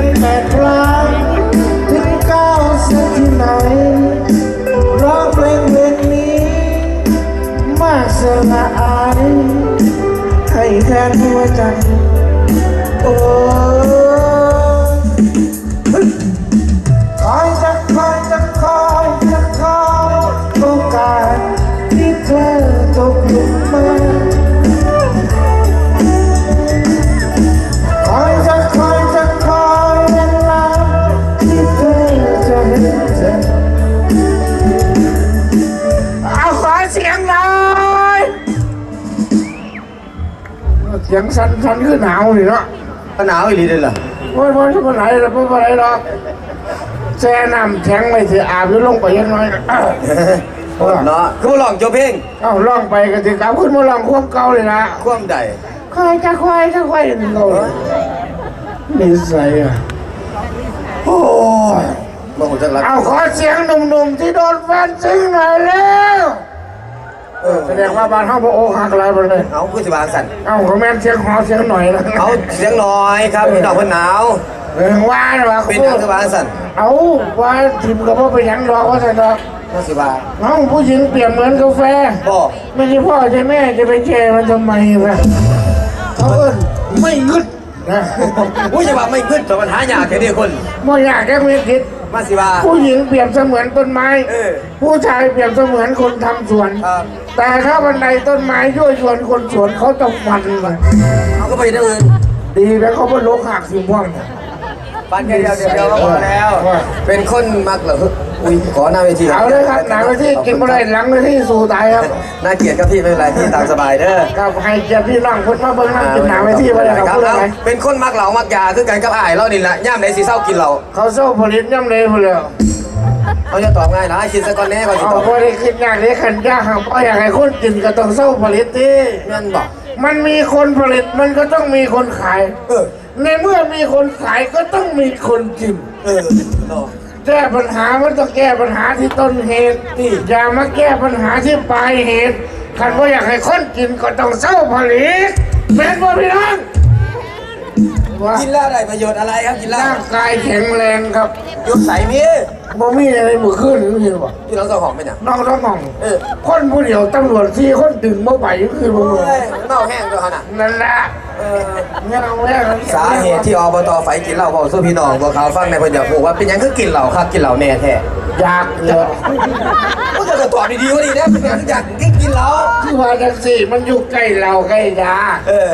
ผิ สียงสั่นสั่นคือหนาวนี่เนาะก็หนาวอีหลีเลยเหรอโอ้ยพ่อจะมาไหนล่ะพ่อมาไหนหรอกแช่น้ำแข็งไม่ถืออาบแล้วลงไปยังน้อยอ้าวเนาะคือบ่ลองโจเพลงเอ้าล่องไปก็ถือกลับขึ้นมาล่องควบเก่าเลยนะความใดคอยจะคอยจะคอยนี่เรานิสัยอะโอ้ยบ่ฮู้จักรักเอาขอเสียงหนุ่มๆที่โดนแฟนซึ้งหน่อยแล้ว เออแสดงว่าบ้านห้องพระโอหักอะไรไปเลย เอาคือสิวางสั่นเอ้าขอแม่นเสียงหอเสียงหน่อยนะเอาเสียงน้อยครับพี่น้องเพิ่นหนาว เออว่าหรอเป็นหยังคือวางสั่นเอาว่าทิมก็บ่ไปหยังดอกว่าจะดอกก็สิว่าน้องผู้หญิงเปรียบเหมือนกาแฟบ่ไม่ใช่พ่อใช่แม่จะไปแช่มันทำไมนะเขาเอิ้นไม่งึดนะผู้จะว่าไม่ขึ้นแต่ปัญหายากแค่นี้คนไม่อยากแค่ไม่คิด มาสิว่า ผู้หญิงเปรียบเสมือนต้นไม้ เออ ผู้ชายเปรียบเสมือนคนทำสวน ครับ แต่ถ้าวันใดต้นไม้ช่วยชวนคนสวนเขาจะฟันมันเอาก็ไปได้อื่นดีแล้วเขาเป็นโรคหักสีม่วงปัน แค่เดียวเดียวเดียวก็พอแล้ว เป็นคนมักเหรออุ้ยขอหน้าเวทีเอาเลยครับหนังไปที่กินอะไรหลังไปที่สู่ตายครับน่าเกลียดครับพี่ไม่เป็นไรพี่ตามสบายเด้อกับให้เกียรติพี่น้องคนมาเบิ่งนั่งกินหนังไปที่ไปเลยครับครับพูดเอาอะไรเป็นคนมักเหล้ามักยาคือกันกับอ้ายเรานี่แหละย่ามไหนสิเศร้ากินเหล้าเขาโซ่ผลิตย่ำเลยหมดเลยเขาจะตอบง่ายนะให้คิดซะก่อนแน่ก่อนสิเอาตอบพอได้คิดอย่างนี้ขันยากครับเพราะอยากให้คนกินก็ต้องเศร้าผลิตดิแม่นบอกมันมีคนผลิตมันก็ต้องมีคนขายเออ ในเมื่อมีคนขายก็ต้องมีคนกิน เออเนาะแก้ปัญหามันต้องแก้ปัญหาที่ต้นเหตุอย่ามาแก้ปัญหาที่ปลายเหตุคันว่าอยากให้คนกินก็ต้องเศร้าผลิตแม่นบ่พี่น้องว่ากินแล้วได้ประโยชน์อะไรครับกินแล้วร่างกายแข็งแรงครับยุบใส่มีบ่มีอะไรมือขึ้นนี่เห็นบ่พี่น้องเจ้าของเป็นหยังน้องท้องน้องเออคนผู้เดียวตำรวจที่คนดึงบ่ไปคือบ่โอ้ยเน่าแห้งด้วยขนาดนั่นแหละ เออเงาแม่สาเหตุที่อบตไฟกินเหล้าบอกสู้พี่น้องบอกเขาฟังในเพิ่นอยากบอกว่าเป็นหยังคือกินเหล้าครับกินเหล้าแน่แท้อยากเลยก็จะตอบดีๆว่าดีนะเป็นหยังอยากกินเหล้าที่ว่าจังสี่มันอยู่ใกล้เราใกล้ยาเออ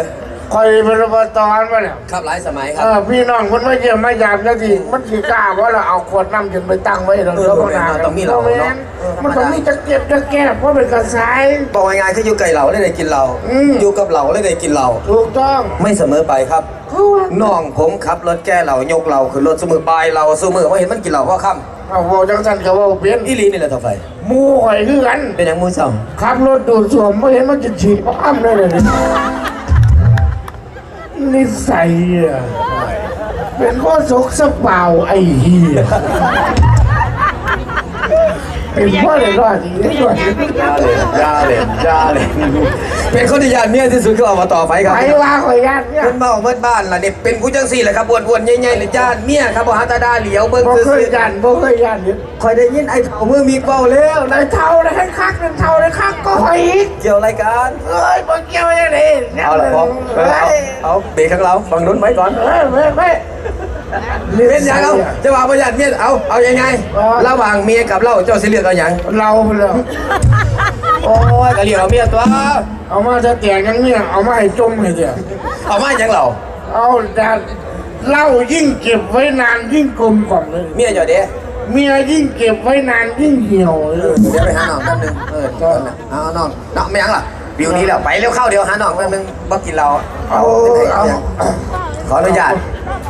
คอยเป็นอบตอนมาแล้วครับหลายสมัยคเอรับอพี่น้องคนมาเยี่ยมมายามจังสี่มันสิกล้าว่าเราเอาขวดน้ำจนไปตั้งไว้ตรงเออเรือบ่พแม่นนามันต้องมีเหล้าเนาะเออธรรมดามัมันต้องมีจะเก็บจะแก้เพราะเป็นกระสาย บอกง่ายๆคืออยู่ไก่เหล้าเลยได้กินเหล้าอืม อยู่กับเหล้าเลยได้กินเหล้าถูกต้องไม่เสมอไปครับคือว่าน้องผมขับรถแก้เหล้ายกเหล้าขึ้นรถสมือปลายเหล้าสมือว่าเห็นมันกินเหล้าเพราะค่เอาโวจังสันกับว่าเปลี่ยนำอีหลีนี่แหละต่อไฟหมูหอยคือกันเป็นหยังมูเศร้าขับรถดูดสวมไม่เห็นมันจะฉีดอ้ำเลยเลย นิสัยอะเป็นข้อสกสะเปล่าไอ้เหี้ยเป็นพ่อเลยรอดอีกนิดหน่อยยาเลยยาเลยเป็นคนที่ยานเมียที่สุดคืออบตไฟครับไปว่าขอยญาติเนี่ยเพิ่นเมาเมื่อบ้านล่ะเนี่ยเป็นผู้จังสี่แหละครับอ้วนๆใหญ่ๆหรือญาติเมียครับบ่หาตาดาเหลียวเบิ่งบ่ซื่เคยอญาติบ่เคยญาติเนี่ยๆคอยได้ยินไอ้เฒ่ามือมีเป้าแล้วในเท่าในให้คักในเท่าในคักก็หอยอีกเกี่ยวรายการเอ้ยบ่เกี่ยวยังไงเอาละพอเฮ้เอายเอาเบรกข้างเราฝั่งนู้นไว้ก่อนเฮ้ยเฮ้ยเฮ้ยเป็นหยังเอาจะว่าประหยัดเมียเอาเอายังไงระหว่างเมียกับเราเจ้าสิเลือกเอาหยังเราไปเลย โอ้ยก็เรียกเอาเมียตัว เอามาจะแตกยังเนี่ย เอามาให้จมให้เดียวเอามาหยังเราเอาแต่เหล้ายิ่งเก็บไว้นานยิ่งกลมกล่อมเลย เมียเจ้าเด้เมียยิ่งเก็บไว้นานยิ่งเหี่ยวเลยเดี๋ยวไปหาน้องแป๊บนึงเออก็เอาน้องน้องไม่หยังล่ะวิวนี้แล้วไปเร็วเข้าเดี๋ยวหาน้องแป๊บนึงบ่กินเราเอาเอาขออนุญาต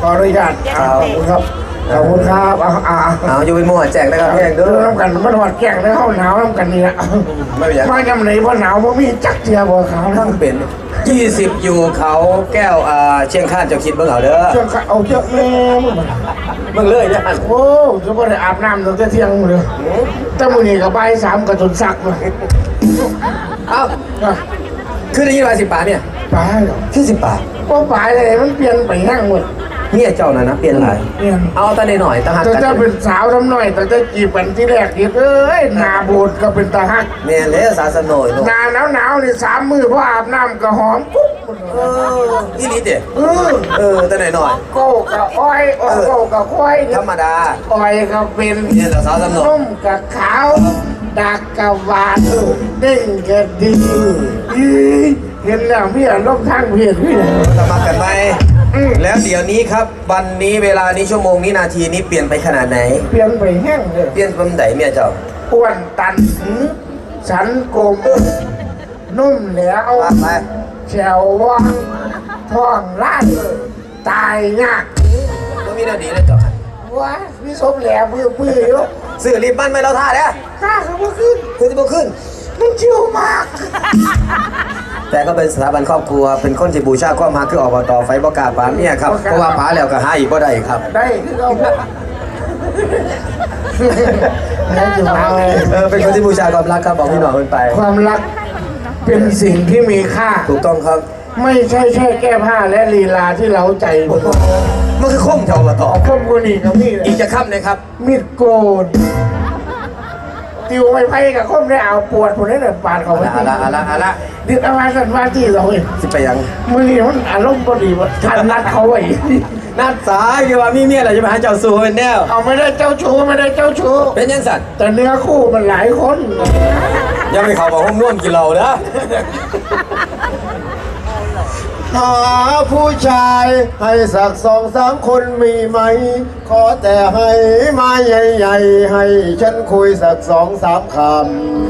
ขออนุญาตขอบคุณครับ ขอบคุณครับเอาเอาเอาอยู่เป็นหมู่แจกนะครับเพียงเดิเด้นอน้ำกันมันหวัดแก่งได้เข้าหนาวน้ำกันนี่ละไม่เป็นไรมายำไหนว่าหนาวว่ามีจักเจียบ่ขาวทั้ทั้งงเป็น 20 อยู่เขาแก้วอ่าเชียงคานเจ้าคิดเบิ่งเอาเด้อเชื่อเอาเยอะแม่มึงเบิ่งเลยเนี่ยอันโอ้จะไม่ได้อาบน้ำตั้งแต่เที่ยงเลยแต่มื้อนี้ก็บ่ายสามก็จนซักเลยเอ้าคือได้ยินว่า10บาทเนี่ยตายแล้วคือ10บาท ก็ปลายเลยมันเปลี่ยนไปแห้งหมดห เมียเจ้าน่ะนะเปลี่ยนหลายเปลี่ยนเอาแต่หน่อยๆตาหักแต่กันถ้าเป็นสาวทำหน่อย แต่จะจีบกันที่แรกอีกเอ้ยหนาบูดก็เป็นตาฮักแม่นเลยสาสนอยลูกหนาหนาวหนาวๆนี่สามมือพออาบน้ำก็หอมปุ๊บเอออีหลีเด้เออเออแต่หน่อยโก้กับอ้อยโอ้โก้กับควายๆธรรมดาอ้อยก็เป็นเนี่ยเราสาวสนอยนุ่มกับขาวดักกับหวานเด้งกับดีอีเห็นแล้วพี่อารมณ์ทางเพียพี่เลยสมัครกันไหมแล้วเดี๋ยวนี้ครับวันนี้เวลานี้ชั่วโมงนี้นาทีนี้เปลี่ยนไปขนาดไหน เปลี่ยนไปแห้งเลยเปลี่ยนเป็นไหนเมียเจ้าอ้วนตันสันกลมนุ่มเหลวว่าไปแฉวว่างท้องล้านตายยากก็มีแนวดีเลยเจ้าว้าพี่สมแหลมมือมืออยู่ซื้อรีบบ้านไม่เราท่าแล้วข้าเขาบ่ขึ้นคือจะบ่ขึ้น มันชิวมาก แต่ก็เป็นสถาบันครอบครัว เป็นคนที่บูชาความรักคืออบตไฟบ่กล้าปานเนี่ยครับ เพราะว่าป้าแล้วก็หาอีกบ่ได้ครับ ได้คือเราแล้วจะมาไงเออเป็นคนที่บูชาความรักครับบอกพี่หน่อยมันไป ความรักเป็นสิ่งที่มีค่า ถูกต้องครับ ไม่ใช่แค่แก้ผ้าและลีลาที่เราใจมันคือคมแถวอบตคมกุนีกับนี่เลอียกจะค่ำนะครับมีดโกน ติวไม่ไพ่กับคมได้เอาปวดคนนี้เลยปาดเขาเอาไปละเอาละเอาละเอาละดิดเอามาสันว่าที่เราเองสิไปยังมือนี้มันอารมณ์พอดีว่าทันนัดเขาไว้นัดสายคือว่ามีเมียอะไรจะมาหาเจ้าสู่เป็นแนวเอาไม่ได้เจ้าชู้ไม่ได้เจ้าชู้เป็นยังสัตว์แต่เนื้อคู่มันหลายคนยังไม่เข้าบอกห้องน่วมกินเหล้าเด้อ หาผู้ชายให้สักสองสามคนมีไหม ขอแต่ให้มาใหญ่ๆ ให้ฉันคุยสักสองสามค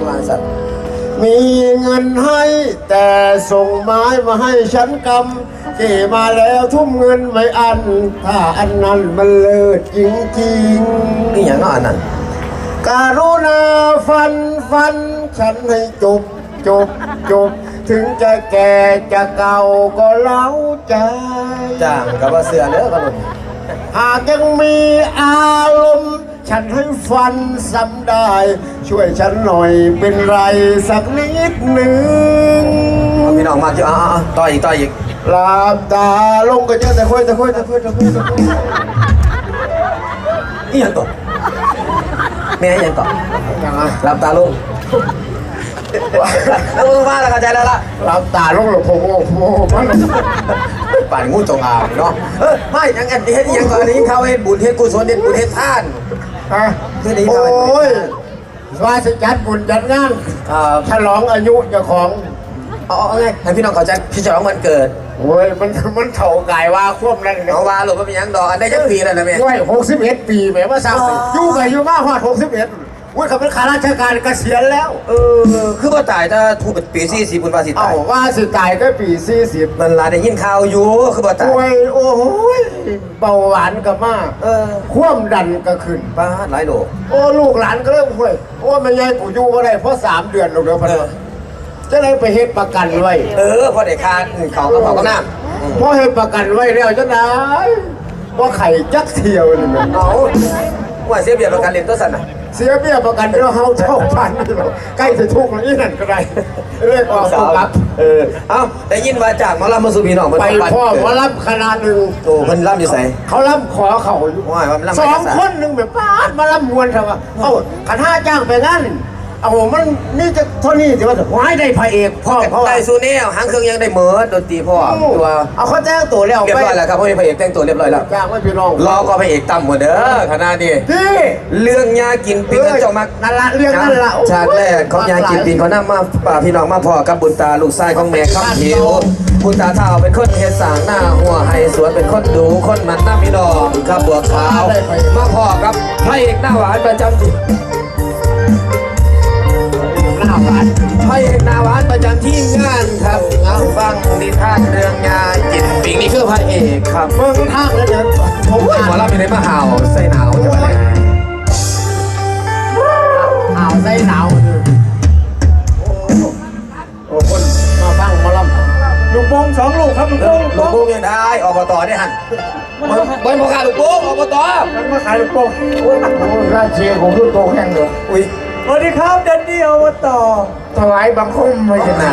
ว่าสัตว์ำมีเงินให้แต่ส่งไม้มาให้ฉันกำเกี่มาแล้วทุ่มเงินไม่อัน ถ้าอันนั้นมันเลิศจริงๆนี่อย่างนั้นอันนั้นการุณาฟันฟัน ฉันให้จบจบจบ ถึงจะแก่จะเก่าก็เล้าใจ จ้างกับว่าเสือเด้อขนมหากยังมีอารมณ์ ฉันให้ฟันซ้ำได้ ช่วยฉันหน่อยเป็นไรสักนิดหนึ่งพี่น้องมาที่อ่าต่ออีกต่ออีกหลับตาลงก็เจอแต่คุยแต่คุยแต่คุยแต่คุยแต่คุยนี่ยังต่อแม่ยังต่อหลับตาลง แล้วมึงว่าแล้วเข้าใจแล้วล่ะหลับตาลงหลบโผล่โผล่มันป่านงูจงอางเนาะเออไม่ยังอันเฮ็ดยังก่อนนี้เขาเฮ็ดบุญเฮ็ดกุศลเฮ็ดบุญเฮ็ดทานฮะคือนี้โอเขาเฮ็ดบุ้ญยว่าสิจัดบุญจัดงานอ่าฉลองอายุเจ้าของ เอาเอาไงให้พี่น้องเข้าใจพี่ฉลองวันเกิดโอ้ย มันมันเถ่ากายว่าควบนั่นเอาว่าหลบว่าเป็นหยังดอกอันได้จักปีแล้วนะแม่ว้ยหกสิบเอ็ดปีแหมว่าสาวอยู่ไปอยู่มาฮอดหกสิบเอ็ด อุ้ยเขาเป็นข้าราชการเกษียณแล้ว เออ คือว่าตายถ้าถูกเป็นปีสี่สี่บุญภาษีเอ้าตายว่าสิตายก็ปีสี่สิบมันลาได้ยินข่าวอยู่คือว่าตายป่วยโอ้ยเบาหวานก็มากเออความดันก็ขึ้นบ้าหลายโลโอ้ลูกหลานก็เริ่มห่วยโอ้ไม่ใช่กูอยู่มาได้เพราะสามเดือนลูกเดียวพันเออจะได้ไปเฮ็ดประกันไว้เออพอได้คานเขาก็เขาก็น้พอเฮ็ดประกันไว้แล้วจะได้ว่าไข่จักเที่ยวนี่แหละำเอาว่าเสียเบียดประกันเรียนตัวสันน่ะ เสียเบี้ยประกันเราเฮาเท่าพันนี่แหละใกล้จะทุกข์แล้วนี่นั่นก็ได้เรียกออกตัวกลับเออเอาได้ยินว่าจากหมาลำมาสู่พี่น้องมันไปบ้านพ่อเกิดมารับขนาดหนึ่งโอ้เพิ่นลำอยู่ไสเขารับขอเขาอยู่ว่ามันลำสองไปคนหนึ่งแบบป้าดมารับมวนเถอะว่าเอ้าขันห้าจ้างไปงั้น เอามันนี่จะเท่านี้ถือว่าว้ายได้พระเอกพ่อเขาได้สูแนวหางเครื่องยังได้เหมือดนตรีพ่อตัวเอาเขาแจ้งตัวแล้วเรียบไปร้อยแล้วครับพ่อพระเอกแต่งตัวเรียบร้อยแล้วจ้างไว้พี่น้องรอก็พระเอกต่ำหมดเด้อขนาดนี้พี่เรื่องยากินปิ้งกันเจ้ามักนั่นละเรื่องนั่นละโอ้ยฉากแรกของยากินปิ้งเขานำมาป่าพี่น้องมาพ่อกับบุญตาลูกชายของแม่คำหิวบุญตาเท่าเป็นคนเฮ็ดสร้างหน้าหัวให้สวนเป็นคนดูคนมันน้ำพี่น้องครับบัวขาวมาพ่อกับพระเอกหน้าหวานประจำที่ หน้าหวานพระเอกหน้าหวานประจำที่งานครับเอาฟังนิทานเรื่องยากินปิ้งนี่คือพระเอกครับเมืองทางแล้วเดี๋ยวผมโอ้ยอ่านหมอลำอยู่ในมหาวใส่หนาวจังหวะนี้ข่าวใส่หนาวอยู่โอ้โอ้คนมาฟังหมาลำลูกโป่งสองลูกครับลูกโป่งลูกโป่งยังได้อบตได้หันเบิ้ลบอกค่ะลูกโป่งอบตมันมาขายลูกโป่งโอ้ยโอ้ยราเชียร์ของคือโตแห้งเลยอุ้ย สวัสดีครับเดนนี่อบตถวายบังคมไม่ชนะ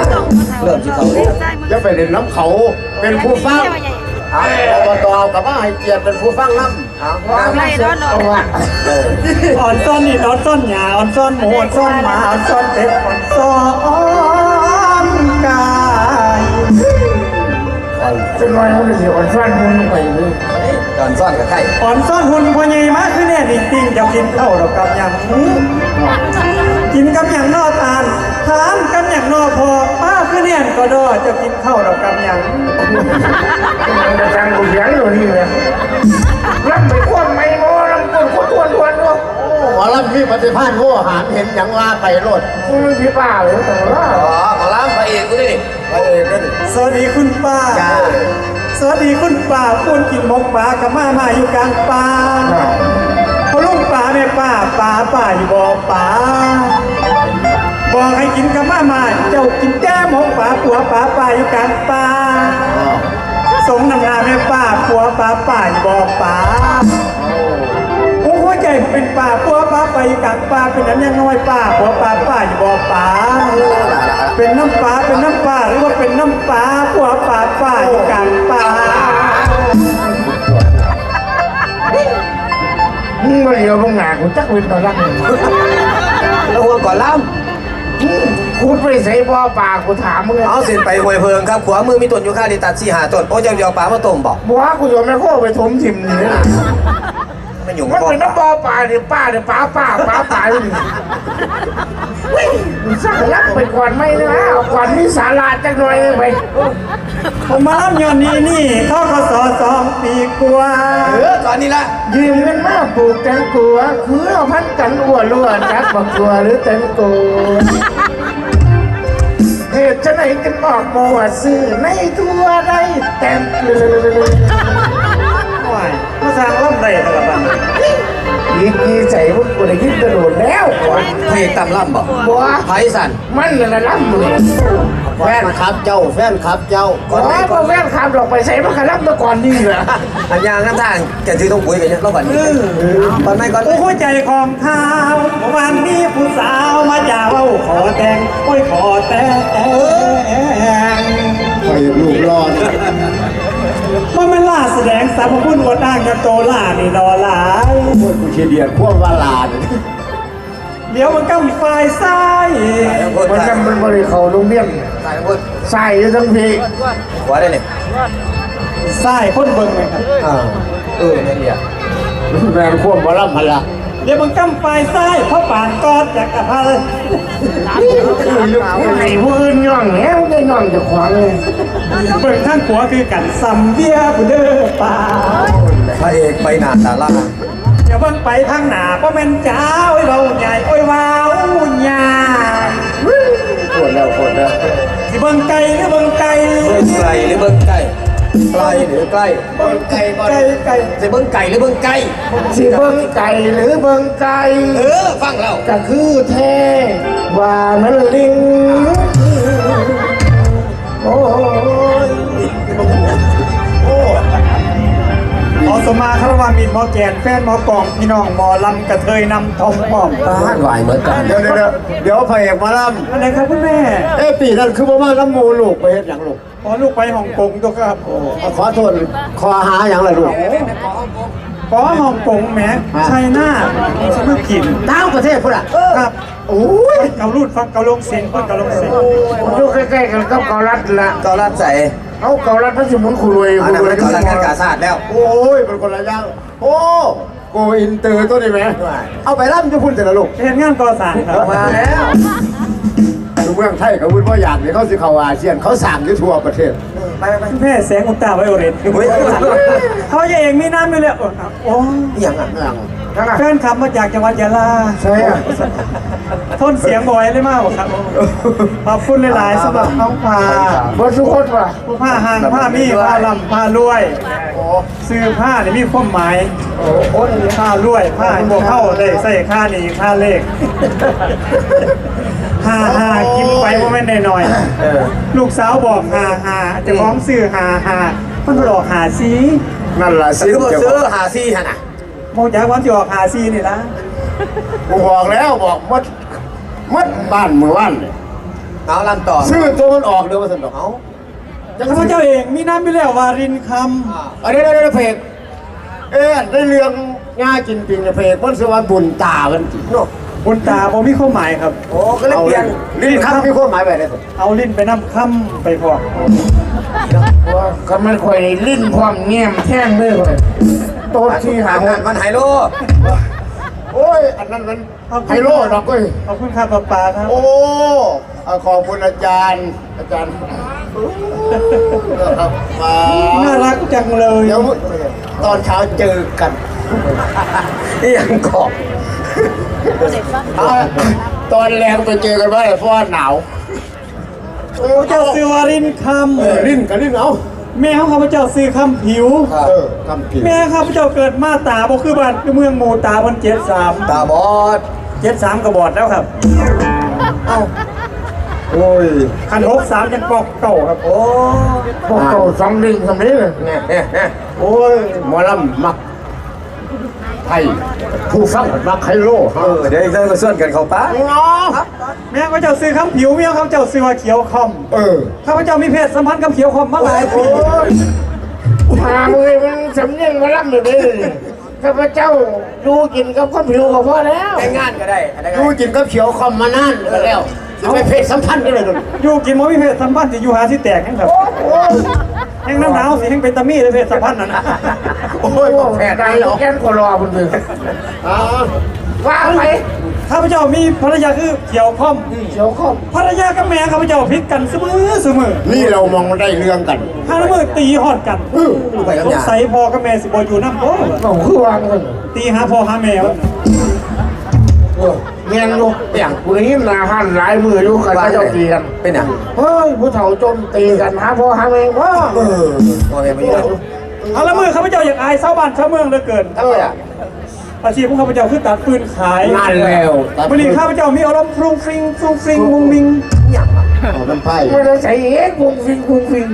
เริ่มที่เขาเลยจะไปเล่นน้ำเขาเป็นผู้ฟังอบตกับว่าให้เกียรติเป็นผู้ฟังน้เอาำไม่ร้อนหรอกอ่อนซ่อนนี่อ่อนซ่อนหยาอ่อนซ่อนหมูอ่อนซ่อนหมาอ่อนซ่อนเป็ดอ่อนซ่อนกายจะน้อยมันจะอ่อนฟันมึงไปเลย ตอนซ่อนกับใครอ่อนซ่อนหุ่นพอใหญ่มากขึ้นแน่จริงๆจะกินข้าวดอกกับหยังกินกับหยังนอตาลถามกันหยังนอพอป้าขึ้นแน่ก็ดอจะกินข้าวดอกกับหยังมันจะจังกูเสียงอยู่นี่เลยรับไปควนไม่โม่รับควนควนควนควนโอ้หมอลำพี่ปฏิภาณโง่หารเห็นอย่างว่าไปรถมึงพี่ป้าเลยแต่ว่าอ๋อขอล้ เอกกูนี่ไปเองก็ดิสวัสดีคุณป้า จ้าสวัสดีคุณป้าพูนกินหมกปลากับมามาอยู่กลางป่าพอลุงป่าแม่ป้าป่าป่าอยู่บ่อป่าบอกให้กินกับมามาเจ้ากินแก้หมกป่าผัวป่าป่าอยู่กลางป่าสมน้ำนาแม่ป้าผัวป่าป่าอยู่บ่อป่า เป็นป่าผัวป่าไปอยู่กป่าเป็นน้ำยังน้อยป่าผัวป่าป่าอยู่บ่อป่าเป็นน้ำปลาเป็นน้ำปลาหรือว่าเป็นน้ำปลาผัวปลาป่าอยู่กลางป่ามึงมาเดียวมึงหนากูจักวินตอนนั้นแล้วหัวก่อนล้กูไปใส่บ่อปลากูถามมึงเอาเส้นไปหวยเพิงครับขวามือมีต้นยูคาลิปตัสสี่หาต้นโอ้ยเดียวปลามาต้มบอกบัวกูโยนแม่โคไปถมทิมนี่ มันอยู่มันบ่เป็นน้ำบ่อปลาเนี่ยป้าเนี่ยป้าป้าป้าป้าอยู่นี่มึงสั่งรับไปก่อนไหมนะเอาก่อนมีสาราจังหน่อยไปผมมารับยอนนี้นี่เข้าขสอสองปีกว่าเออตอนนี้ละยืมเงินมาปลูกแตงกัวคือเอาพันกันอ้วนล้วนจักบักกัวหรือแตงกัวเหตุจะไหนกันบอกโมว่าซื้อในทั่วได้แตงเกลือว้ายมา สร้างล่ำได้ตลอดบันยีกีใส่พวกกูได้ยินกระโดดแล้วก่อนพระเอกตำล่ำบอกบัวไพสันมันน่ะนะรับมือแฟนครับเจ้าแฟนครับเจ้าก่อนแม่พ่อแม่ขามดอกไปใส่มันขรับมาก่อนนี่แหละอันยางน้ำทางแกถือต้องปุ๋ยกันเนี่ยเราบัดนี้ก่อนไหมก่อนโอ้โหใจของเท้าเมื่อวานนี้ผู้สาวมาจ่าเว่าขอแต่งโอ้ยขอแต่ง ไปลูกรอด มันไม่ล่าแสดงสรรพคุณวัดอ้างกับโตล่านี่นอหลายกูเชียเดียดพวกวาลานเดี๋ยวมันก็มีไฟซ้ายมันยังมันบริเขาโรงเรียนถ่ายทั้งพูดใส่อยู่ทั้งทีหัวได้เนี่ยซ้ายคนเบิ่งเลยครับอ่าเออไม่เรียกแมนควบมาล่ำพละเดี๋ยวมันกำไฟซ้ายเพราะป่านกอดจากกระเพราไอ้ผู้อื่นย่องแหงได้ย่องจะขวางเลย เบิ่งข้างขัวคือกันซัมเบียผู้เด้อป่าพระเอกไปหนาตาล่าอย่าเบิ่งไปทางหน้าเพราะเป็นเจ้าไอ้เบาใหญ่โอ้ยว้าวใหญ่ปวดแล้วปวดแล้วสิเบิ่งไกลหรือเบิ่งไกลเบิ้งไกลหรือเบิ้งใกล้ไกลหรือใกล้เบิ้งไก่ก่อนไกลไกลจะเบิ้งไก่หรือเบิ้งใกล้สิเบิ้งไก่หรือเบิ้งไก่เออฟังเราก็คือแท้ว่ามันลิง โอ้ยขอสมาคารวามินหมอแกนแฟนหมอกองพี่น้องหมอลำกระเทยนำทองหมอมตาบ้านวายเหมือนกันเดี๋ยวเดี๋ยวเดี๋ยวพระเอกมาล่อะไรครับคุณแม่เอ้ปีนั้นคือบ่มาน้ำมูลูกไปเฮ็ดหยังลูกขอลูกไปฮ่องกงตัวครับขอโทษขอหาหยังล่ะลูก ขอฮ่องกงแหมไชน่าสมัครกินต่างประเทศพุ่นอะครับโอ้ยเกาลูดฟังเกาลงเสียงฟังเกาลงเสียงอยู่ใกล้ๆกันกับเกาลัดละก็รับใส่เอาเกาลัดพระสิมุนคุรวยอันนั้นมันก่อนรันงานกาซาดแล้ว โอ้ยเป็นคนละอย่างโอ้โกอินเตอร์ตัวนี้ไหมเอาไปล่ำจะพูดแต่ละลูกเห็นงานก่อสร้างครับมาแล้วดูเมืองไทยกับวุ้นว่าอย่างนี้เขาสิเข้าอาเซียนเขาสั่งอยู่ทั่วประเทศ ไปไปไปคุณแม่แสงอุลตราไวโอเลตเฮ้ยเขาจะเองมีน้ำอยู่แล้วโอ้อย่างอะอย่างนั่นน่ะแฟนขับมาจากจังหวัดยะลาใช่อะทนเสียงบ่อยเลยมากครับขอบคุณหลายๆสำหรับน้องพาบนสุโขทัยผู้ผ้าหางผ้ามีผ้าลำผ้ารวยโอ้ซื้อผ้าเนี่ยมีความหมายโอ้โอ้ผ้ารวยผ้าให้บวกเข้าได้ใส่ค่านี่ค่าเลข ห้าห้ากินไปว่าไม่ได้หน่อยๆลูกสาวบอกห้าห้าเจะพร้าของซื้อห้าห้ามันหลอกหาซีนั่นล่ะซื้อบ่ซื้อหาซี่ฮะน่ะโมจากวันที่ออกหาซีนี่ละกูบอกแล้วบอกมัดมัดบ้านเมื่อวานเนี่ยเอาลำต่อซื้อตัวมันออกเดี๋ยวมาสนอกเอาข้าพเจ้าเองมีน้ำไปแล้ววารินคอันนี้ได้เพกเอ๊ะได้เรื่องง่ากินปิงเพกมันสว่าบุญตามันเนาะำ บนตาผมมีข้อหมายครับ โอ้ก็เลยเปลี่ยนลิ้นครับพี่โคตรหมายไปเลยเอาลิ้นไปน้ำค่ำไปพอว่าก็ไม่ค่อยได้ลิ้นความแง้มแท่งเลยเลยโต๊ะที่หาทางงนั้นมันไฮโลโอ้ยอันนั้นมันไฮโลดอกเว้ยขอบคุณครับป้าปาครับ โอ้เอาขอบคุณอาจารย์ อาจารย์ครับมาน่ารักจังเลยเดี๋ยวตอนเช้าเจอกันนี่ยังกอบเอา ตอนแรงไปเจอกันว่าเพราะว่าหนาวข้าพเจ้าซื้อวารินคเออลิ้นกับลิ้นเอาำแม่ของข้าพเจ้าซื้อคำผิว เออคำผิดแม่ข้าพเจ้าเกิดมาตาบ่คือบ้านคือเมืองหมูตาบนเจ็ดสามตาบอดเจ็ดสามกระบอดแล้วครับ เอ้าโอ้ยคันหกสามยังปอกเก่าครับ โอ้พวกโตสองลิงสำนี้เลยเนี่ยเนี่ยเนี่ยโอ้ยหมอลำมัก ไทยผู้ฟังมักไฮโลเออเดี๋ยวอีกเรื่องก็ส่วนกันเข้าป้าเนาะแม่ข้าพเจ้าซื้อคำผิวแม่ข้าพเจ้าซื้อว่าเขียวคอมเออข้าพเจ้ามีเพศสัมพันธ์กับเขียวคอมมาหลายปีโอ้ยทางเลยมันสำเนียงมาล่ำแบบนี้เลยข้าพเจ้าดูกินกับข้าวผิวก็พอแล้วแต่งงานก็ได้อะไรก็ดูได้กินกับเขียวคอมมานานก็แล้วจะไม่เพศสัมพันธ์กันเลยนุ่นอยู่กินบ่มีเพศสัมพันธ์สิอยู่หาที่แตกนั่นครับ แห้งน้ำหนาวสิแห้งเป็นตามี่เลยเพศสัมพันธ์นั่นนะโอ้ยบอกแผลได้ได้หรอแก้นก็รอคนหนึ่งอ่าว่าไปข้าพเจ้ามีภรรยาคือเขียวคอมเดี๋ยวข้อมภรรยากับแม่ข้าพเจ้าพิดกันเสมอเสมอนี่เรามองได้เรื่องกันข้าละเมอตีหอดกันไปกับสงยาสัยพ่อกับแม่สิบ่อยู่น้ำบ่ต้องคือวางกันตีหาพ่อหาแม่ เงียนลูกอย่างกูนี้นาหันหลายมืออยู่กันก็เจ้าตีกันเป็นหยังเฮ้ยผู้เฒ่าจมตีกันหาพ่อหาแม่พ่อเออพ่อแม่ไม่อยู่เอาละเมอข้าพเจ้าอยากอายชาวบ้านชาวเมืองเหลือเกินทำไมอะอาชีพของข้าพเจ้าคือตัดปืนขายนั่นแล้ววันนี้ข้าพเจ้ามีอารมณ์ฟรุ้งฟริ้งฟรุ้งฟริ้งมุงมิงเอาเป็นไพ่ไม่ได้ใส่เอ๊ะกุ้งฟิงกุ้งฟิง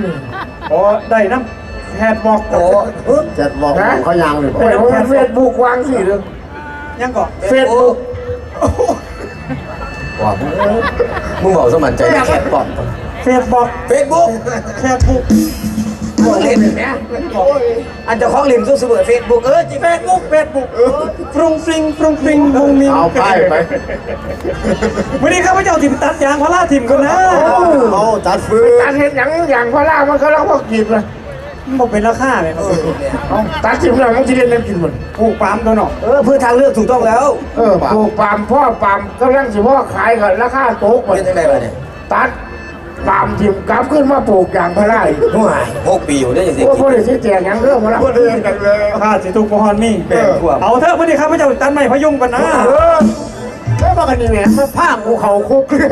อ๋อได้น้ำแฮดบอกโอ้จะบอกเขายังเลยโอ้ยเฟซบุ๊กวางสิเด้อยังก่อนเฟซบุ๊ก ว้าวมึงบอกสมันใจแค่บอกเฟซบอกเฟซบุ๊กแค่บุ๊กมึงเล่นเนี่ยอันเจ้าของลิมสู้เสมอเฟซบุ๊กเออจีเฟซบุ๊กเฟซบุ๊กฟรุ้งฟริ้งฟรุ้งฟริ้งมุงมิงเอาไพ่ไปวันนี้ข้าพเจ้าถิ่มตัดยางพาราถิ่มกันนะ เอาตัดฟื้นการเห็นอย่างอย่างพล่ามันก็แล้วพวกกินเลยมัน บอกเป็นราคาเลยครับตัดสินแล้วมันจะเรียนเล่นกินหมดปลูกปาล์มตัวเนาะเออเพื่อทางเลือกถูกต้องแล้ว เออปลูกปาล์มพ่อปาล์มกำลังสิพ่อขายกันราคาตกหมดเป็นยังไงวะเนี่ยตัดปาล์มทิมกลับขึ้นมาปลูกอย่างพล่าอีกห่วยหกปีอยู่ได้ยังสิพวกคนที่แจกอย่างเรื่องมาแล้วพูดเรื่องกันเลยค่าสิทุกพรนี่แบ่งพวกเอาเถอะวันนี้ข้าพเจ้าตัดไม้พยุงกันนะเออแล้วมากันนี่แหละมาผ้าภูเขาคุกเลย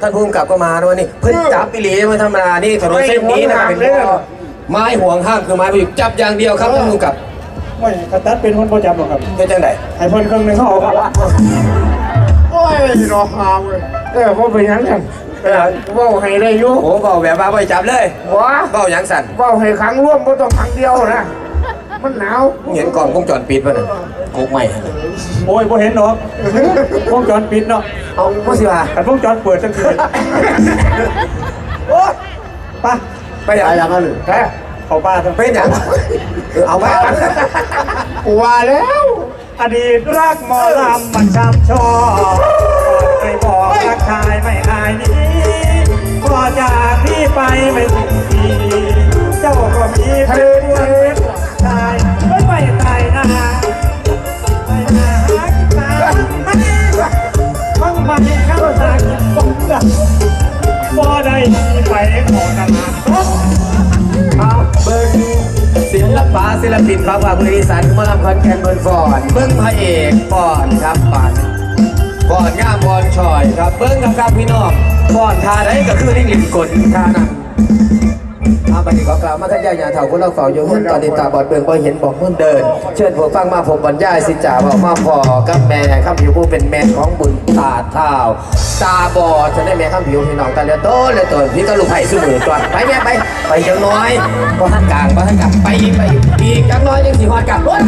ท่านผู้กำกับก็มาด้วยนี่เพื่อนจับปิลีไม่ธรรมดานี่ถนนเส้นนี้นะครับเป็นข้อ ไม้ห่วงห้ามคือไม้พยุงจับอย่างเดียวครับท่านผู้กำกับไม่ขัดตัดเป็นคนประจำหรอกครับเป็นจังไดให้เพิ่นเครื่องหนึงเขาออกครับโอ้ยรอหามเลยเออพ่อเป็นยังกันเออว่าให้ได้อยุ่โอ้เบาแบบว่าไปจับเลยว้าเบาหยังสั่นว่าให้ครั้งร่วมก็ต้องครั้งเดียวนะมันหนาวมึงเห็นกล้องวงจรปิดป่ะน่ะโกกใหม่หั่นน่ะโอ้ยบ่เห็นหรอกวงจรปิดเนาะเอาพ่อสิว่ากันวงจรเปิดจังซี่โอ๊ยไป ไปหยังอะไรอย่างนั้นเลยแต่เข้าป่าเถอะเป็นหยังเออเอาไปกูว่าแล้ว อดีตรักหมอลำมันช้ำชอบเคยบอกรักชายไม่อายหนี้พอจากพี่ไปไม่ถึงปีเจ้าก็มีเพื่อนเพื่อนชายไม่ไปตายนาไปหากินมามั่งมันเข้าตากินตงกัน พอได้ไปขอตลาดเอาเบิ้งศิลปะศิลปินครับว่าบริษัทมาลำคอนแคนเบิร์นฟอนเบิ้งพระเอกฟอนครับปอนฟอนงามบอลชอยครับเบิ้งครับครับพี่น้องฟอนทาได้ก็คือลิงลิงกลทานั้น บันนี้ขอกล่าวมาท่านยายาเถ่าคุณเราเฝ้าอยู่หุ่นตอนนี้ตาบอดเบิ่งบ่เห็นบอกมุ่นเดิน เชิญผมฟังมาผมบรรยายสิจ่าบอกมาพอกับแม่ข้ามผิวผู้เป็นแม่ของบุญตาเท้าตาบอดจะได้แม่ข้ามผิวพี่น้องตาเลือโตเลยตัวพี่ก็ลูกไผ่สู้มือตัวไปแม่ไปไปจังน้อยบ่ทันกลางบ่ทันกลางไปไปอีกจังน้อยยังสิฮอดกลับรถ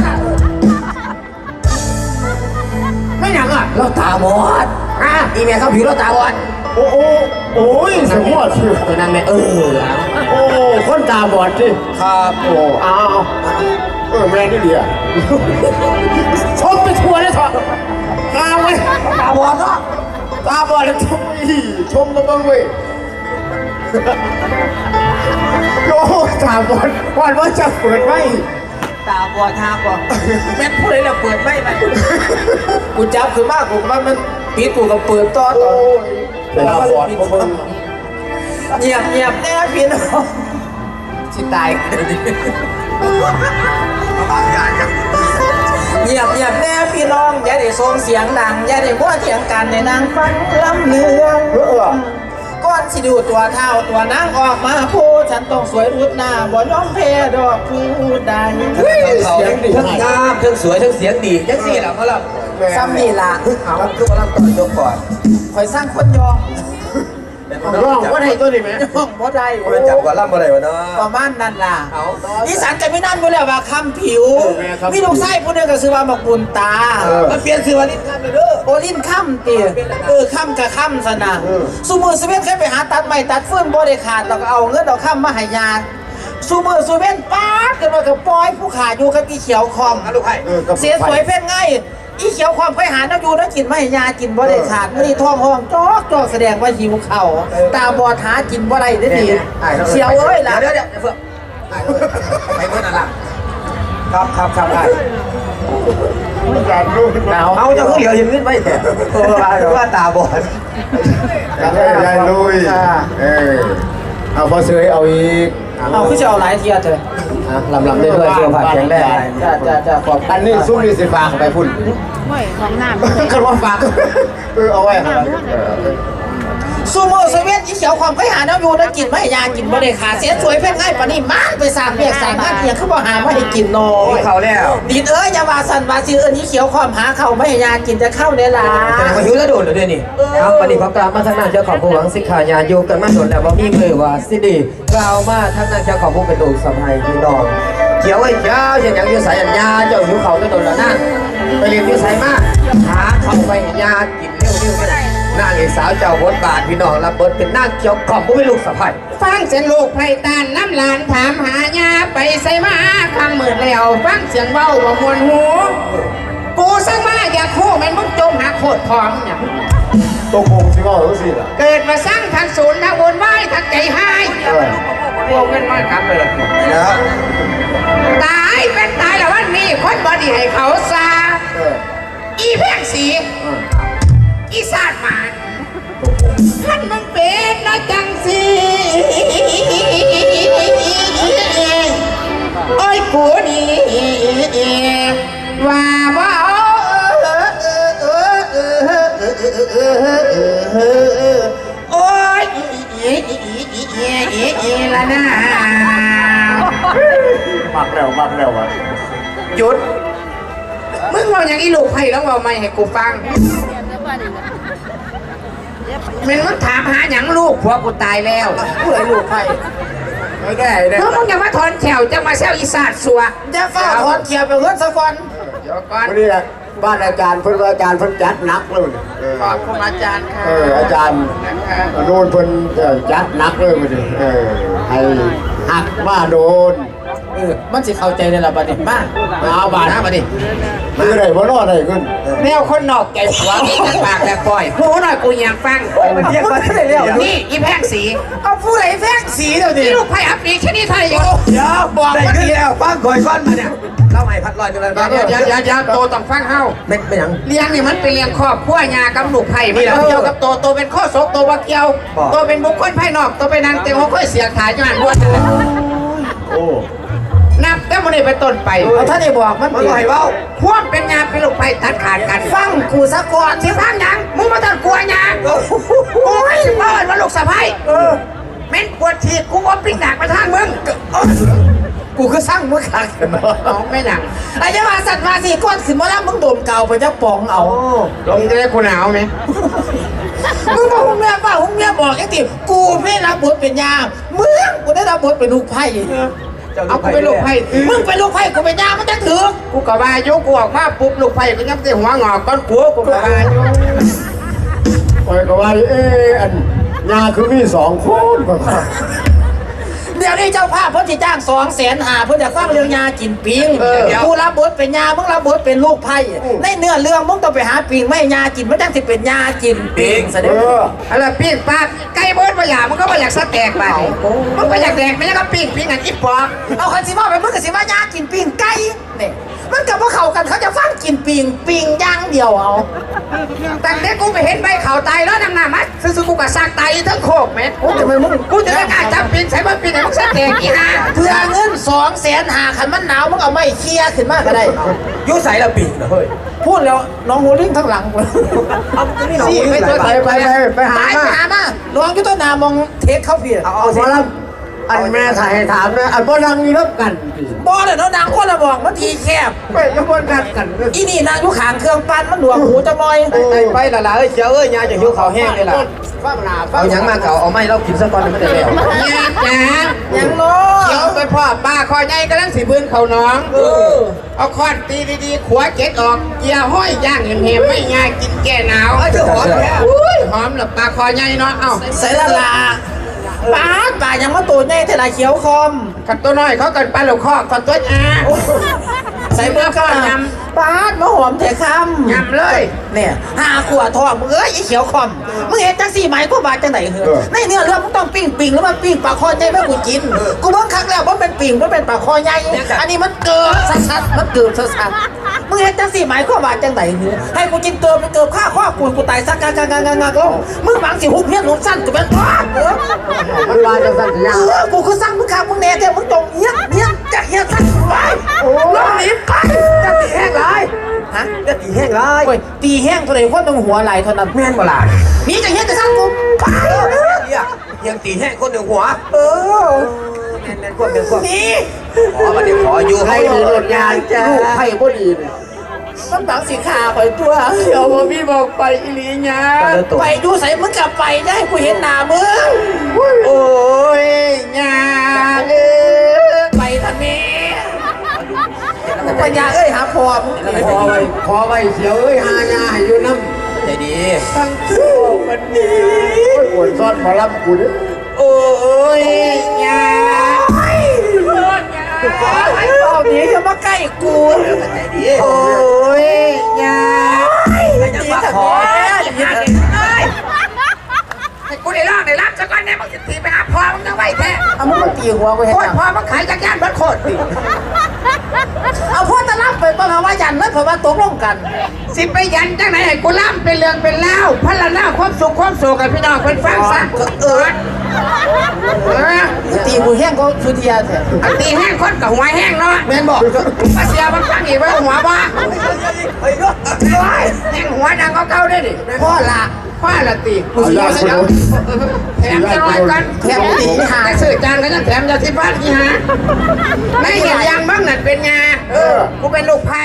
ไม่หยังอะเราตาบอดอะอีแม่ข้ามผิวเราตาบอดโอ้โหโอ้ยสมมติตัวนั้นแม่เออโอ้ คนตาบอดสิครับโอ้เอาเอาเออแม่นี่เดียวชมไปทัวร์เลยเถอะข้าวไว้ตาบอดเนาะตาบอดเลยชมอีชมมาบ้างเว้ยโอ้ตาบอดวันว่าจะเปิดไหมตาบอดทาบอดแม่นพูดเลยนะเปิดไม่ไปกูจับคือมากกูว่ามันปิดกูก็เปิดต่อต่อตาบอดมาเบิ่งเงียบเงียบแน่พี่น้อง สิตายเงียบเงียบแน่พี่น้องอย่าได้ส่งเสียงดังอย่าได้มัวเถียงกันในนางฟังลำเลืองเออก่อนสิดูตัวเท่าตัวนางออกมาพูดฉันต้องสวยรุดหน้าบ่ยอมแพ้ดอกผู้ใดเขาทั้งงามทั้งสวยทั้งเสียงดีจังสี่แหละเขาล่ะซ้ำนี่ล่ะเอาคือว่าเราต่อยยกก่อนคอยสร้างคนยอม ร้องว่าไหนตัวนี้ไหมยอมบ่ได้เขาเป็นจับก่อนล่ำอะไรวะเนาะประมาณนั้นล่ะเอาอีสานจะไม่นั่นบ่แล้วว่าคำผิวแม่ครับมีลูกไส้ผู้หนึงก็ซื้อว่าบักบุญตามันเปลี่ยนชื่อวันนี้ทำเลยเด้อโอลินค่ำตีเออค่ำกับค่ำสนะสูมือสูเว่นเคยไปหาตัดไม้ตัดฟืนบ่ได้ขาดเราก็เอาเงินเอาค่ำมาให้ยาสูมือสูเว่นป๊าดกันมากับปล่อยผู้ขาอยู่กับอีเขียวคอมลูกไผ่เออกับเสียสวยเพ่นง่าย อีเขียวความไปหาน้ำอยู่น้ำกินไม่ให้ยากินบ่ได้ขาดไม่ได้ท้องห้องจอกจอกแสดงว่าหิวเข่าวตาบอดหากินบ่ได้เด้อดีเขียวเอ้ยล่ะเดี๋ยวเดี๋ยวเดี๋ยวเพื่อนไปเมื่อนั่นล่ะครับครับครับได้อยากรู้หนาวเอาจะเหลียวเห็นขึ้นไหมแต่ว่าตาบอดยายลุยเออเอาพอเสยเอาอีกเอาคือจะเอาหลายเทียเถอะ ลำลำได้ด้วยสุขภาพแข็งแรงจะจะจะขอบอันนี้ซุ้มนี่สิฝากไปพุ่นไม่ของน้ำกันว่าฝากเออเอาไว้ครับ สูมือสูเว่นอีเขียวความไปหาน้ำอยู่น้ำกินไม่ให้ยากินบ่ได้ขาดเสียสวยเพ่นง่ายปานนี้มากไปสามเรียกสามงานเพียงคือบ่หาไม่ให้กินน้อยเขาแล้วดีดเอ้ยอย่าว่าสันว่าซื้ออันนี้เขียวความหาเข้าไม่ให้ยากินจะเข้าเนี่ยล่ะแต่มาหิวแล้วโดนเลยด้วยนี่เอาปฏิภกรรมมาทางนั้นเจ้าของผู้หวังสิกขาญาณอยู่กันมาโดนแล้วบ่มีมือว่าสิดีกล่าวมาทางนั้นเจ้าของผู้เป็นลูกสะใภ้พี่น้องเขียวไอ้เจ้าเช่นอย่างอยู่สายอัญญาเจ้าหิวเขาจะโดนแล้วนั่นไปเรียนวิสัยมาหาเข้าไปญากินเร็วๆไม่ได้ นางเอกสาวเจ้าบทบาทพี่น้องรับบทเป็นนางเขียวของผู้เป็นลูกสะใภ้ฟังเสียงลูกไพตานน้ำหลานถามหาญาไปใส่มาคำมืดแล้ว ฟังเสียงเบาบ่มวนหูกูสั่งมาอย่าคู่แม่นมึงจมหาโคตรพร้อมเนี่ยตัวคงสิว่ารู้สิล่ะเกิดมาสร้างทางศูนย์ทางวนไหวายทางใจหายเออพวกเงินมากครับเลยนะตายเป็นตายแล้ววันนี้คนบอดีให้เขาซาเอออีแพงสี อีสาดหมาท่านมึงเป็นนะจังสีโอ้ยกูนี่ว่าว่าโอ้ยละนะมักแล้วมักแล้ววะหยุดมึงว่าอย่างอีลูกไผ่แล้วว่าไม่ให้กูฟัง มันมึงถามหาอย่างลูกผัวกูตายแล้วผู้ใดลูกไผ่ไม่ได้ได้ เพราะมึงอย่ามาทอนแถวจะมาเซลอีสานสัวจะฝ้าถอนเขียวไปเงินสักวันเดี๋ยวก่อนวันนี้บ้านอาจารย์เพิ่นว่าอาจารย์เพิ่นจัดหนักเลยเออขอบคุณอาจารย์ค่ะเอออาจารย์โดนเพิ่นเอ่อจัดหนักเลยวันนี้เออให้หักว่าโดน เออมันสิเข้าใจในระบัดนี้มาเอาบาทนะมาดิคือได้บ่รอดได้ขึ้นแนวคนนอกใจผัวมีแต่ปากแต่ปล่อยหูหน่อยกูอยากฟังมันเรียกว่าได้แล้วนี่อีแพงสีเอาผู้ใดแฟงสีเดี๋ยวอีนี้ลูกไผ่อับปีชนิดไทยอยู่เดี๋ยวบอกได้ว่าขึ้นดีแล้วฟังก่อยก้อนมาเนี่ยเล่าใหม่พัดลอยกันเลยบ้างเดี๋ยวเดี๋ยวเดี๋ยวเดี๋ยวโตต้องฟังเฮาไม่ไม่ยังเลี้ยงนี่มันเป็นเลี้ยงครอบครัวยากับลูกไผ่ไม่นี่แหละเกี่ยวกับโตโตเป็นข้อศกโตว่าเกี่ยวบอกโตเป็นบุคคลภายนอกโตเป็นนางเต็มหัวค่อยเสียขายจังหวัดบัวโอ้ นับแต่มันได้ไปต้นไปเอาท่านได้บอกมันมันดีลอยเบ้าควมเป็นงานเป็นลูกไผ่ตัดขาดกันฟังกูซะก่อนสิพังหยังมึงมาตัดกลัวหยังโอ้ยเปิดมาลูกสะพ้ายเออเม้นปวดทีกูว่าปิ้งดักมาทางมึงกูก็สร้างมึงขังน้องไม่หนักไอ้เจ้าว่าสัตว์มาสี่ก้อนขึ้นมาแล้วมึงโดมเก่าไปจะปองเอาลงจะได้คุณหนาวไหมมึงบอกหุ้งเมียป่าหุ้งเมียบอกไอ้ติกูไม่รับบทเป็นยามมึงกูได้รับบทเป็นลูกไพ่ เอากูเป็นลูกไผ่มึงเป็นลูกไพ่กูเป็นยามมันจะถือกูกะว่าอยุกูออกมาปุ๊บลูกไผ่ก็ยังจะหัวงอกก้อนกัวกูกะว่าอยุปล่อยก็ว่าเอ๊ะอันยาคือมีสองคนก็ค่ะ เดี๋ยวนี้เจ้าภาพเพิ่นสิจ้างสองแสนหาเพิ่นจะฟังเรื่องยากินปิงกูรับบทเป็นยามึงรับบทเป็นลูกไพ่ในเนื้อเรื่องมึงต้องไปหาปิงไม่ยากินมันจังสิเป็นยากินปิงแสดเองออะไรปิ้งปลาไก่เบิร์ดมาอยากมันก็มาอยากสแต็กไปมันก็อยากแดกไม่ใช่ก็ปิ้งปิ้งอันอีปอกเอาคันสิว่าไปมึงก็สิว่ายากินปิงไก่เนี่ย มันกับว่าเข้ากันเขาจะฟังกินปิงปิงอย่างเดียวเอา แต่เด็กกูไปเห็นใบเขาตายแล้วนำหน้ามัดซื้อๆกูก็ซากตายทั้งโคกแม่โอ้ทำไมมึงกูจะได้กล้าจับปิ้งใส่มาปิ้งไอ้มึงสแต็กอีห่าเพื่อเงินสองแสนหาขันมันหนาวมึงเอาไม่เคลียร์ขึ้นมาก็ได้ยุใส่ละปีกนะเฮ้ยพูดแล้วน้องโฮลิ่งทั้งหลังเอาไม่หนอสี่ยไปไปตัวไปไปไปไปไปหามาหามาน้องอยุตัวหนามองเทคเข้าเพียเอาเอาเพสิราะว่า อันแม่ถ่ายให้ถามนะอันพ่อนังมีรับกันบอเลยเนาะนางคนละบอกมันทีแคบไปกระบวนการกันอีนี่นางอยู่ขางเครื่องปั้นมันหลวงหูจะลอยไปไปละละเอ้ยเจ้าเอ้ยยาจะหิวข้าวแห้งเลยล่ะฟังหนาฟัเอาหยังมาเก่าเอาไม่เรากินซะก่อนไม่ได้แล้วเนี่ยจ้ายังเนาะเขียวไปพ่อป้าคอใหญ่กำลังสีบืนเขาน้องเอาคอนตีดีๆขวาเก็ดออกเกียร์ห้อยย่างเห็มๆไม่ง่ายกินแก่หนาวเจะหอมแท้อุ้ยหอมหลับปลาคอใหญ่เนาะเอ้าใส่ละลา ป้าดป่ายังมาตูดแน่เทลาเขียวคอม ขัดตัวน้อยเขากันปลาหลกคอกขัดตัวอาใส่เบอร์ก้อนยำ ป้าดมาหอมเถอะคำยำเลย เนี่ยห้าขวดทองมึงเอ้ยไอ้เขียวคอมมึงเห็นจังสี่ไหมกูบาดจังไหนเหรอในเนื้อเรื่องมึงต้องปิ้งปิงแล้วมันปิ้งปลาคอใหญ่ไม่กูกิน กูเบิ่งครั้งแล้วว่าเป็นปิงว่าเป็นปลาคอใหญ่อันนี้มันเกิดสัดๆมันเกิดสัดๆมึงเห็นจังสี่ไหมกูบาดจังไหนเหรอให้กูกินเกินมันเกิดข้าข้อกูกูตายสักกางกางกางกางกางมึงบางสิหุบเพี้ยนหนุนสั้นกูเป็นบ้าเออมันมาจากสันติยาเออกูคือสั่งมึงข้ามึงแน่แต่มึงจงเงี้ยเงี้ยจะเงี้ยสั้นไว้ลงหนีไปจะตีแห้งไรฮะจะตีแห้งไรโอ้ยตีแห้งเท่าไหร่คนต้องหัวไหลเท่านั้นแม่นบ่ล่ะนี่จะเงี้ยจะสร้างกูไปเหี้ยยังตีแห้งคนหนึ่งหัว เออแม่นแม่นพวกแม่นพวกนี่ขอมาเดี๋ยวขออยู่ให้ให้ดีรถยางจ้าลูกไผ่บ่ดีเลยมันบังสีขาไปตัวเดี๋ยวพ่อพี่บอกไปอีหลีญาไปดูใส่มึงกลับไปได้กูเห็นหน้ามึงโอ้ยญาเอ้ยไปทางนี้ ปัญญาเอ้ยหาพอมึงพอไว้พอไว้เสียวเอ้ยหายาให้อยู่น้ำใจดีทั้งคู่มันนี้โอ้ยปวดซ้อนหมอลำกูเนี่ยโอ้ยญาไอ้เฝ้านี้จะมาใกล้กูใจดีโอ้ ตีหัวกูเห็นโคตรพ่อมึงขายจักรยานบัดโคตรดิเอาพ่อตะลับไปป้าว่ายันแล้วเพราะว่าตกลงกัน สิไปยันจังไหนให้กูล่ำเป็นเรื่องเป็นเล่าวพันละหน้าความสุขความโศกกันพี่น้องเป็นฟังซะเออเออตีกูแห้งก็ชุติยาเถอะอันตีแห้งคนกับหัวแห้งเนาะแม่นบอกมาเสียมันฟังอีกว่าหัวบ้าเฮ้ยเนาะแห้งหัวดังเก่าๆได้ดิพ่อละ พ่อละตีเอายาสูบแถมจะน้อยกันแถมตีหาแต่สื่อจานก็ยังแถมยาสีฟันอีฮะไม่เห็นยางบ้างนั่นเป็นงาเออกูเป็นลูกไพ่